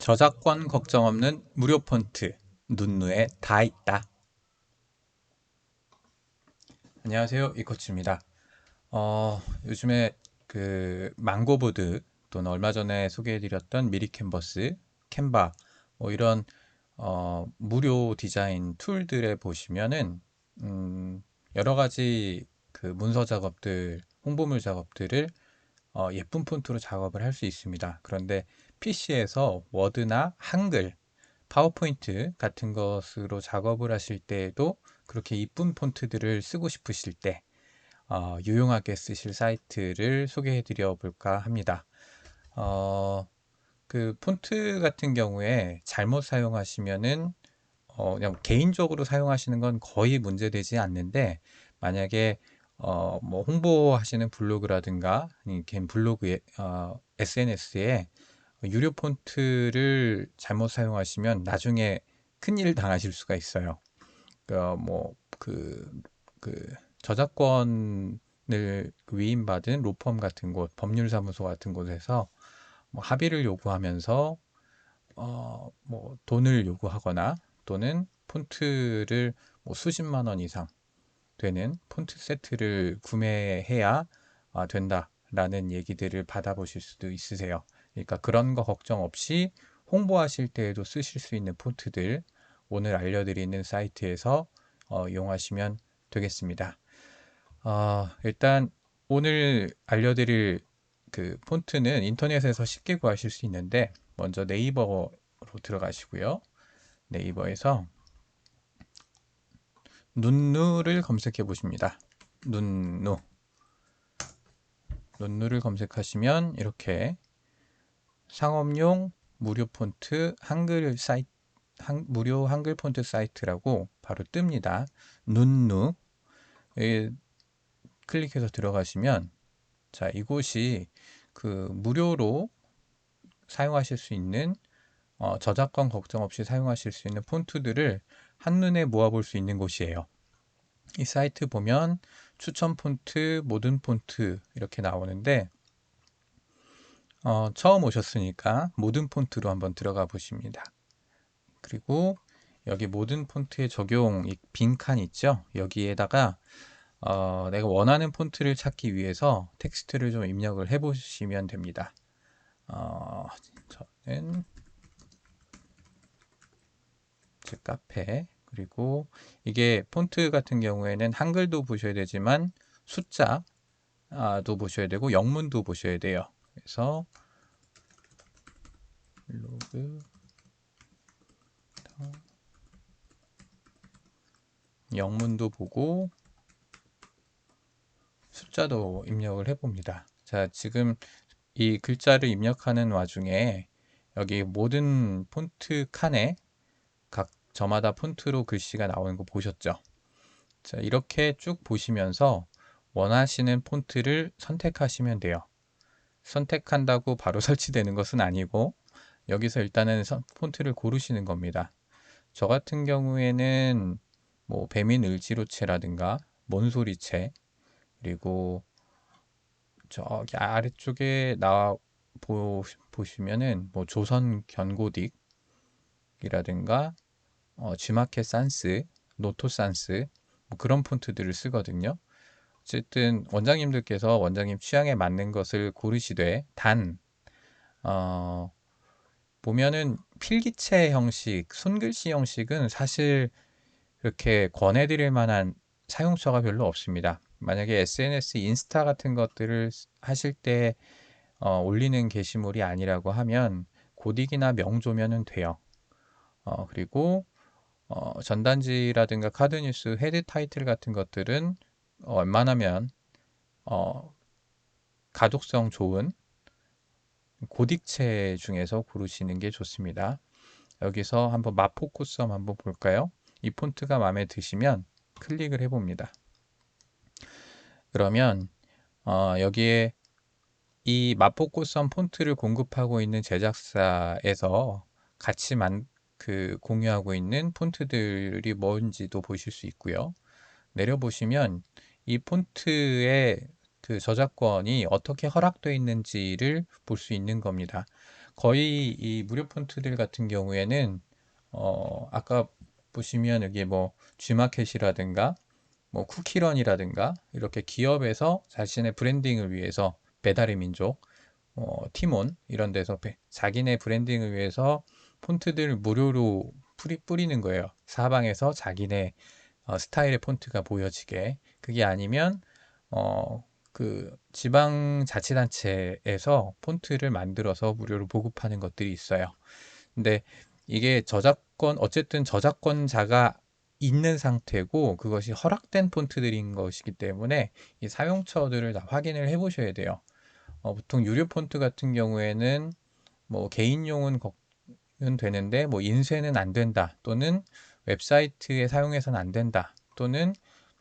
저작권 걱정 없는 무료 폰트 눈누에 다 있다. 안녕하세요 이코치입니다. 어, 요즘에 그 망고보드 또는 얼마 전에 소개해드렸던 미리 캔버스, 캔바 뭐 이런 어, 무료 디자인 툴들에 보시면은 음, 여러 가지 그 문서 작업들, 홍보물 작업들을 어, 예쁜 폰트로 작업을 할 수 있습니다. 그런데 PC에서 워드나 한글, 파워포인트 같은 것으로 작업을 하실 때에도 그렇게 이쁜 폰트들을 쓰고 싶으실 때 어, 유용하게 쓰실 사이트를 소개해 드려 볼까 합니다. 어, 그 폰트 같은 경우에 잘못 사용하시면은 어, 그냥 개인적으로 사용하시는 건 거의 문제되지 않는데 만약에 어, 뭐 홍보하시는 블로그라든가 개인 블로그에 어, SNS에 유료 폰트를 잘못 사용하시면 나중에 큰일 당하실 수가 있어요. 그러니까 뭐그 그 저작권을 위임받은 로펌 같은 곳, 법률사무소 같은 곳에서 뭐 합의를 요구하면서 어, 뭐 돈을 요구하거나 또는 폰트를 뭐 수십만 원 이상 되는 폰트 세트를 구매해야 아, 된다라는 얘기들을 받아보실 수도 있으세요. 그러니까 그런 거 걱정 없이 홍보하실 때에도 쓰실 수 있는 폰트들 오늘 알려드리는 사이트에서 어, 이용하시면 되겠습니다. 어, 일단 오늘 알려드릴 그 폰트는 인터넷에서 쉽게 구하실 수 있는데 먼저 네이버로 들어가시고요. 네이버에서 눈누를 검색해 보십니다. 눈누 눈누를 검색하시면 이렇게 상업용 무료 폰트 한글 사이트 한, 무료 한글 폰트 사이트라고 바로 뜹니다. 눈누 클릭해서 들어가시면 자 이곳이 그 무료로 사용하실 수 있는 어, 저작권 걱정 없이 사용하실 수 있는 폰트들을 한눈에 모아볼 수 있는 곳이에요. 이 사이트 보면 추천 폰트, 모든 폰트 이렇게 나오는데 어, 처음 오셨으니까 모든 폰트로 한번 들어가 보십니다. 그리고 여기 모든 폰트의 적용 빈칸 있죠? 여기에다가 어, 내가 원하는 폰트를 찾기 위해서 텍스트를 좀 입력을 해 보시면 됩니다. 어, 저는 제 카페 그리고 이게 폰트 같은 경우에는 한글도 보셔야 되지만 숫자도 보셔야 되고 영문도 보셔야 돼요. 그래서 로그 영문도 보고 숫자도 입력을 해봅니다. 자, 지금 이 글자를 입력하는 와중에 여기 모든 폰트 칸에 각 저마다 폰트로 글씨가 나오는 거 보셨죠? 자, 이렇게 쭉 보시면서 원하시는 폰트를 선택하시면 돼요. 선택한다고 바로 설치되는 것은 아니고 여기서 일단은 폰트를 고르시는 겁니다. 저 같은 경우에는 뭐 배민 을지로체라든가 몬소리체 그리고 저기 아래쪽에 나와 보, 보시면은 뭐 조선 견고딕이라든가 어, G마켓 산스, 노토 산스 뭐 그런 폰트들을 쓰거든요. 어쨌든 원장님들께서 원장님 취향에 맞는 것을 고르시되 단 어, 보면은 필기체 형식, 손글씨 형식은 사실 그렇게 권해드릴 만한 사용처가 별로 없습니다. 만약에 SNS, 인스타 같은 것들을 하실 때 어, 올리는 게시물이 아니라고 하면 고딕이나 명조면은 돼요. 어, 그리고 어, 전단지라든가 카드뉴스 헤드 타이틀 같은 것들은 어, 웬만하면 어, 가독성 좋은 고딕체 중에서 고르시는 게 좋습니다. 여기서 한번 마포코썸 한번 볼까요? 이 폰트가 마음에 드시면 클릭을 해봅니다. 그러면 어, 여기에 이 마포코썸 폰트를 공급하고 있는 제작사에서 같이 만, 그 공유하고 있는 폰트들이 뭔지도 보실 수 있고요. 내려보시면 이 폰트의 그 저작권이 어떻게 허락되어 있는지를 볼 수 있는 겁니다. 거의 이 무료 폰트들 같은 경우에는 어 아까 보시면 여기 뭐 G마켓이라든가 뭐 쿠키런이라든가 이렇게 기업에서 자신의 브랜딩을 위해서 배달의 민족, 어, 티몬 이런 데서 배, 자기네 브랜딩을 위해서 폰트들 무료로 뿌리, 뿌리는 거예요. 사방에서 자기네 어, 스타일의 폰트가 보여지게. 그게 아니면 어, 그 지방 자치단체에서 폰트를 만들어서 무료로 보급하는 것들이 있어요. 근데 이게 저작권 어쨌든 저작권자가 있는 상태고 그것이 허락된 폰트들인 것이기 때문에 이 사용처들을 다 확인을 해 보셔야 돼요. 어, 보통 유료 폰트 같은 경우에는 뭐 개인용은 되는데 뭐 인쇄는 안 된다 또는 웹사이트에 사용해서는 안 된다 또는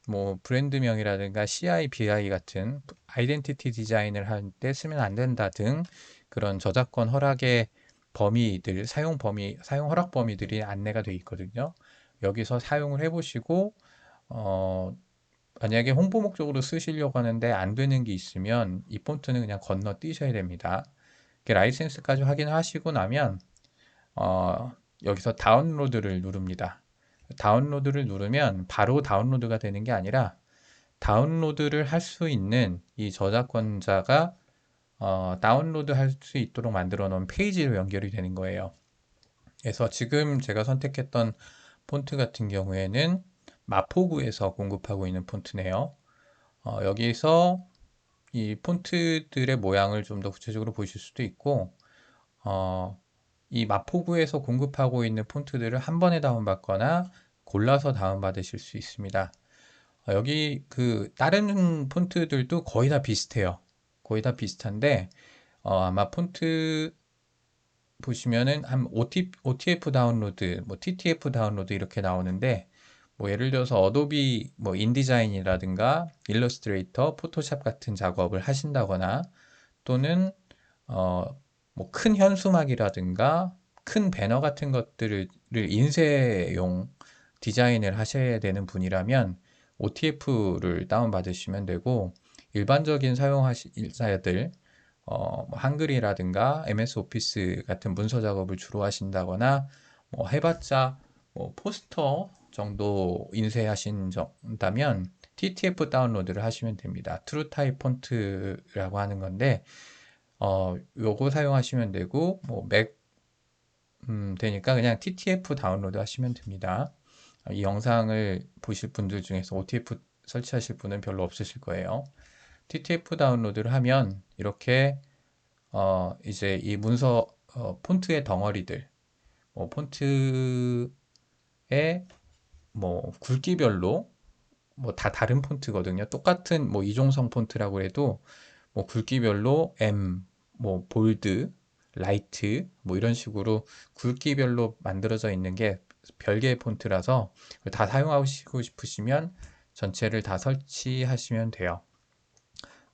뭐 브랜드명이라든가 CI, BI 같은 아이덴티티 디자인을 할 때 쓰면 안 된다 등 그런 저작권 허락의 범위들, 사용 범위, 사용 허락 범위들이 안내가 되어 있거든요. 여기서 사용을 해보시고 어, 만약에 홍보 목적으로 쓰시려고 하는데 안 되는 게 있으면 이 폰트는 그냥 건너뛰셔야 됩니다. 라이센스까지 확인하시고 나면 어, 여기서 다운로드를 누릅니다. 다운로드를 누르면 바로 다운로드가 되는 게 아니라 다운로드를 할 수 있는 이 저작권자가 어, 다운로드 할 수 있도록 만들어 놓은 페이지로 연결이 되는 거예요. 그래서 지금 제가 선택했던 폰트 같은 경우에는 마포구에서 공급하고 있는 폰트네요. 어, 여기서 이 폰트들의 모양을 좀 더 구체적으로 보실 수도 있고 어, 이 마포구에서 공급하고 있는 폰트들을 한 번에 다운받거나 골라서 다운받으실 수 있습니다. 어, 여기 그 다른 폰트들도 거의 다 비슷해요. 거의 다 비슷한데 어, 아마 폰트 보시면은 한 OTF 다운로드, 뭐 TTF 다운로드 이렇게 나오는데 뭐 예를 들어서 어도비 뭐 인디자인이라든가 일러스트레이터, 포토샵 같은 작업을 하신다거나 또는 어 뭐 큰 현수막이라든가 큰 배너 같은 것들을 인쇄용 디자인을 하셔야 되는 분이라면 OTF를 다운받으시면 되고 일반적인 사용자들 어, 뭐 한글이라든가 MS 오피스 같은 문서 작업을 주로 하신다거나 뭐 해봤자 뭐 포스터 정도 인쇄하신다면 TTF 다운로드를 하시면 됩니다. 트루타입 폰트라고 하는 건데 어, 요거 사용하시면 되고 뭐 맥 음, 되니까 그냥 TTF 다운로드 하시면 됩니다. 이 영상을 보실 분들 중에서 OTF 설치하실 분은 별로 없으실 거예요. TTF 다운로드를 하면 이렇게 어 이제 이 문서 어 폰트의 덩어리들 뭐 폰트의 뭐 굵기별로 뭐 다 다른 폰트거든요. 똑같은 뭐 이종성 폰트라고 해도 뭐 굵기별로 M, 뭐 볼드, 라이트 뭐 이런 식으로 굵기별로 만들어져 있는 게 별개의 폰트라서 다 사용하시고 싶으시면 전체를 다 설치하시면 돼요.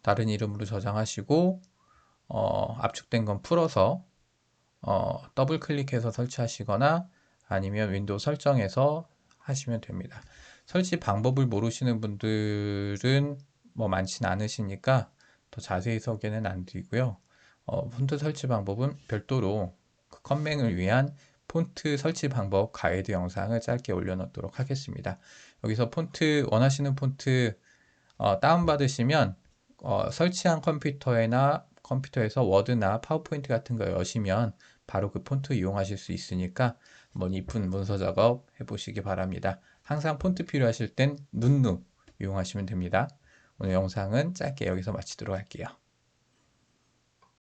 다른 이름으로 저장하시고 어, 압축된 건 풀어서 어, 더블 클릭해서 설치하시거나 아니면 윈도우 설정에서 하시면 됩니다. 설치 방법을 모르시는 분들은 뭐 많지는 않으시니까 더 자세히 소개는 안 드리고요. 어, 폰트 설치 방법은 별도로 그 컴맹을 위한 폰트 설치 방법 가이드 영상을 짧게 올려놓도록 하겠습니다. 여기서 폰트 원하시는 폰트 어, 다운받으시면 어, 설치한 컴퓨터에나 컴퓨터에서 워드나 파워포인트 같은 거 여시면 바로 그 폰트 이용하실 수 있으니까 한번 이쁜 문서 작업 해보시기 바랍니다. 항상 폰트 필요하실 땐 눈누 이용하시면 됩니다. 오늘 영상은 짧게 여기서 마치도록 할게요.